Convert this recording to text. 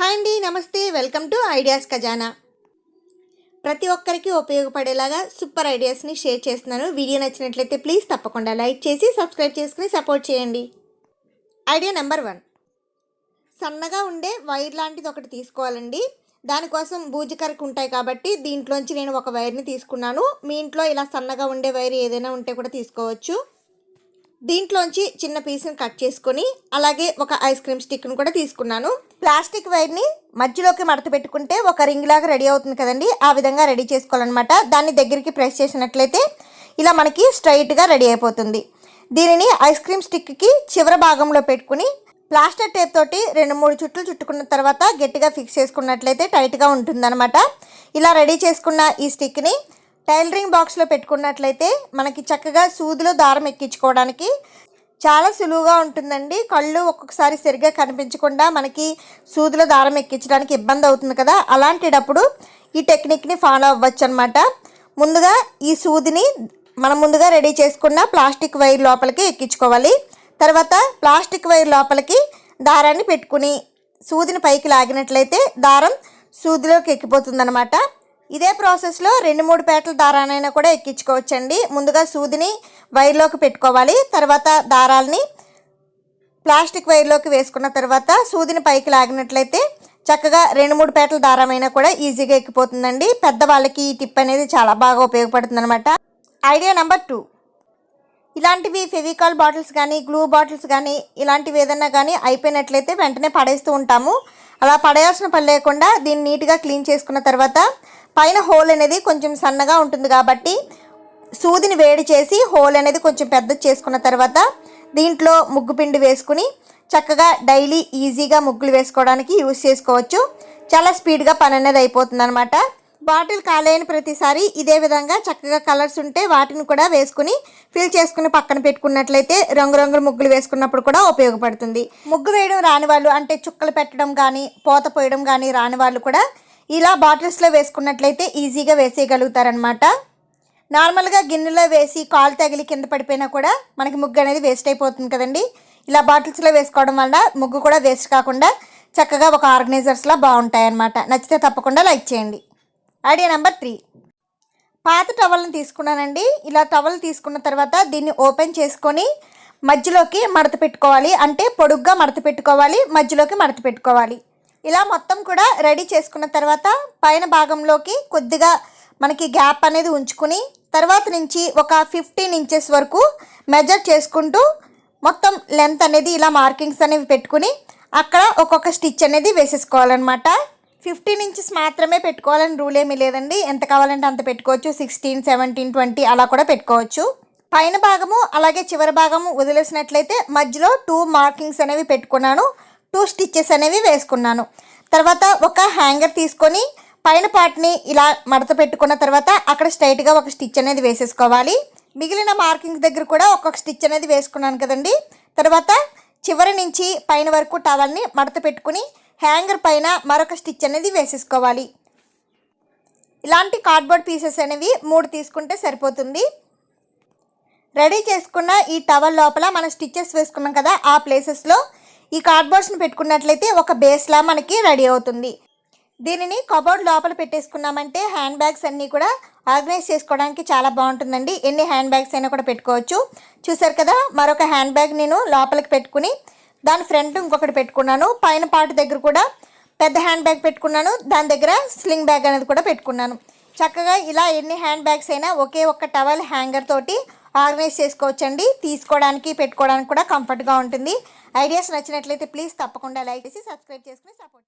Hi అండి నమస్తే. Welcome to ideas ఖజానా. ప్రతి ఒక్కరికి ఉపయోగపడేలాగా సూపర్ ఐడియాస్ని షేర్ చేస్తున్నాను. వీడియో నచ్చినట్లయితే ప్లీజ్ తప్పకుండా లైక్ చేసి సబ్స్క్రైబ్ చేసుకుని సపోర్ట్ చేయండి. Idea number one. సన్నగా ఉండే వైర్ లాంటిది ఒకటి తీసుకోవాలండి. దానికోసం బూజకరకు ఉంటాయి కాబట్టి దీంట్లోంచి నేను ఒక వైర్ని తీసుకున్నాను. మీ ఇంట్లో ఇలా సన్నగా ఉండే వైర్ ఏదైనా ఉంటే కూడా తీసుకోవచ్చు. దీంట్లోంచి చిన్న పీస్ని కట్ చేసుకొని అలాగే ఒక ఐస్ క్రీమ్ స్టిక్ను కూడా తీసుకున్నాను. ప్లాస్టిక్ వైర్ని మధ్యలోకి మడత పెట్టుకుంటే ఒక రింగ్ లాగా రెడీ అవుతుంది కదండి. ఆ విధంగా రెడీ చేసుకోవాలన్నమాట. దాన్ని దగ్గరికి ప్రెస్ చేసినట్లయితే ఇలా మనకి స్ట్రైట్గా రెడీ అయిపోతుంది. దీనిని ఐస్ క్రీమ్ స్టిక్కి చివరి భాగంలో పెట్టుకుని ప్లాస్టర్ టేప్ తోటి రెండు మూడు చుట్లు చుట్టుకున్న తర్వాత గట్టిగా ఫిక్స్ చేసుకున్నట్లయితే టైట్గా ఉంటుందన్నమాట. ఇలా రెడీ చేసుకున్న ఈ స్టిక్ని టైలరింగ్ బాక్స్లో పెట్టుకున్నట్లయితే మనకి చక్కగా సూదిలో దారం ఎక్కించుకోవడానికి చాలా సులువుగా ఉంటుందండి. కళ్ళు ఒక్కొక్కసారి సరిగ్గా కనిపించకుండా మనకి సూదిలో దారం ఎక్కించడానికి ఇబ్బంది అవుతుంది కదా. అలాంటిటప్పుడు ఈ టెక్నిక్ని ఫాలో అవ్వచ్చు అనమాట ముందుగా ఈ సూదిని మనం ముందుగా రెడీ చేసుకున్న ప్లాస్టిక్ వైర్ లోపలికి ఎక్కించుకోవాలి. తర్వాత ప్లాస్టిక్ వైర్ లోపలికి దారాన్ని పెట్టుకుని సూదిని పైకి లాగినట్లయితే దారం సూదిలోకి ఎక్కిపోతుందనమాట ఇదే ప్రాసెస్లో రెండు మూడు పేటల దారానైనా కూడా ఎక్కించుకోవచ్చండి. ముందుగా సూదిని వైర్లోకి పెట్టుకోవాలి. తర్వాత దారాలని ప్లాస్టిక్ వైర్లోకి వేసుకున్న తర్వాత సూదిని పైకి లాగినట్లయితే చక్కగా రెండు మూడు పేటల దారమైనా కూడా ఈజీగా ఎక్కిపోతుందండి. పెద్దవాళ్ళకి ఈ టిప్ అనేది చాలా బాగా ఉపయోగపడుతుంది అనమాట ఐడియా నెంబర్ టూ. ఇలాంటివి ఫెవికాల్ బాటిల్స్ కానీ గ్లూ బాటిల్స్ కానీ ఇలాంటివి ఏదైనా కానీ అయిపోయినట్లయితే వెంటనే పడేస్తూ ఉంటాము. అలా పడేయాల్సిన పని లేకుండా దీన్ని నీట్గా క్లీన్ చేసుకున్న తర్వాత పైన హోల్ అనేది కొంచెం సన్నగా ఉంటుంది కాబట్టి సూదిని వేడి చేసి హోల్ అనేది కొంచెం పెద్ద చేసుకున్న తర్వాత దీంట్లో ముగ్గు పిండి వేసుకుని చక్కగా డైలీ ఈజీగా ముగ్గులు వేసుకోవడానికి యూస్ చేసుకోవచ్చు. చాలా స్పీడ్గా పని అనేది అయిపోతుంది అనమాట బాటిల్ కాలేని ప్రతిసారి ఇదే విధంగా చక్కగా కలర్స్ ఉంటే వాటిని కూడా వేసుకుని ఫిల్ చేసుకుని పక్కన పెట్టుకున్నట్లయితే రంగురంగుల ముగ్గులు వేసుకున్నప్పుడు కూడా ఉపయోగపడుతుంది. ముగ్గు వేయడం రాని వాళ్ళు అంటే చుక్కలు పెట్టడం కానీ పోత పోయడం కానీ రాని వాళ్ళు కూడా ఇలా బాటిల్స్లో వేసుకున్నట్లయితే ఈజీగా వేసేయగలుగుతారనమాట నార్మల్గా గిన్నెలో వేసి కాలు తగిలి కింద పడిపోయినా కూడా మనకి ముగ్గు అనేది వేస్ట్ అయిపోతుంది కదండి. ఇలా బాటిల్స్లో వేసుకోవడం వల్ల ముగ్గు కూడా వేస్ట్ కాకుండా చక్కగా ఒక ఆర్గనైజర్స్లా బాగుంటాయి అన్నమాట నచ్చితే తప్పకుండా లైక్ చేయండి. Idea number three. పాత టవల్ని తీసుకున్నానండి. ఇలా టవల్ తీసుకున్న తర్వాత దీన్ని ఓపెన్ చేసుకొని మధ్యలోకి మడత పెట్టుకోవాలి. అంటే పొడుగ్గా మడత పెట్టుకోవాలి మధ్యలోకి మడత పెట్టుకోవాలి. ఇలా మొత్తం కూడా రెడీ చేసుకున్న తర్వాత పైన భాగంలోకి కొద్దిగా మనకి గ్యాప్ అనేది ఉంచుకుని తర్వాత నుంచి ఒక ఫిఫ్టీన్ ఇంచెస్ వరకు మెజర్ చేసుకుంటూ మొత్తం లెంత్ అనేది ఇలా మార్కింగ్స్ అనేవి పెట్టుకుని అక్కడ ఒక్కొక్క స్టిచ్ అనేది వేసేసుకోవాలన్నమాట. ఫిఫ్టీన్ ఇంచెస్ మాత్రమే పెట్టుకోవాలని రూల్ ఏమీ లేదండి. ఎంత కావాలంటే అంత పెట్టుకోవచ్చు. సిక్స్టీన్ సెవెంటీన్ ట్వంటీ అలా కూడా పెట్టుకోవచ్చు. పైన భాగము అలాగే చివరి భాగము వదిలేసినట్లయితే మధ్యలో టూ మార్కింగ్స్ అనేవి పెట్టుకున్నాను. టూ స్టిచ్చెస్ అనేవి వేసుకున్నాను. తర్వాత ఒక హ్యాంగర్ తీసుకొని పైన పార్ట్ని ఇలా మడత పెట్టుకున్న తర్వాత అక్కడ స్ట్రైట్గా ఒక స్టిచ్ అనేది వేసేసుకోవాలి. మిగిలిన మార్కింగ్స్ దగ్గర కూడా ఒక్కొక్క స్టిచ్ అనేది వేసుకున్నాను కదండి. తర్వాత చివరి నుంచి పైన వరకు టవల్ని మడత పెట్టుకుని హ్యాంగర్ పైన మరొక స్టిచ్ అనేది వేసేసుకోవాలి. ఇలాంటి కార్డ్బోర్డ్ పీసెస్ అనేవి మూడు తీసుకుంటే సరిపోతుంది. రెడీ చేసుకున్న ఈ టవల్ లోపల మనం స్టిచ్చెస్ వేసుకున్నాం కదా ఆ ప్లేసెస్లో ఈ కార్డ్బోర్డ్స్ని పెట్టుకున్నట్లయితే ఒక బేస్లా మనకి రెడీ అవుతుంది. దీనిని కబోర్డ్ లోపల పెట్టేసుకున్నామంటే హ్యాండ్ బ్యాగ్స్ అన్నీ కూడా ఆర్గనైజ్ చేసుకోవడానికి చాలా బాగుంటుందండి. ఎన్ని హ్యాండ్ బ్యాగ్స్ అయినా కూడా పెట్టుకోవచ్చు. చూసారు కదా మరొక హ్యాండ్ బ్యాగ్ నేను లోపలికి పెట్టుకుని దాని ఫ్రంట్ ఇంకొకటి పెట్టుకున్నాను. పైన పార్ట్ దగ్గర కూడా పెద్ద హ్యాండ్ బ్యాగ్ పెట్టుకున్నాను. దాని దగ్గర స్లింగ్ బ్యాగ్ అనేది కూడా పెట్టుకున్నాను. చక్కగా ఇలా ఎన్ని హ్యాండ్ బ్యాగ్స్ అయినా ఒకే ఒక్క టవల్ హ్యాంగర్ తోటి ఆర్గనైజ్ చేసుకోవచ్చండి. తీసుకోవడానికి పెట్టుకోవడానికి కూడా కంఫర్ట్గా ఉంటుంది. ఐడియాస్ నచ్చినట్లయితే ప్లీజ్ తప్పకుండా లైక్ చేసి సబ్స్క్రైబ్ చేసుకుని సపోర్ట్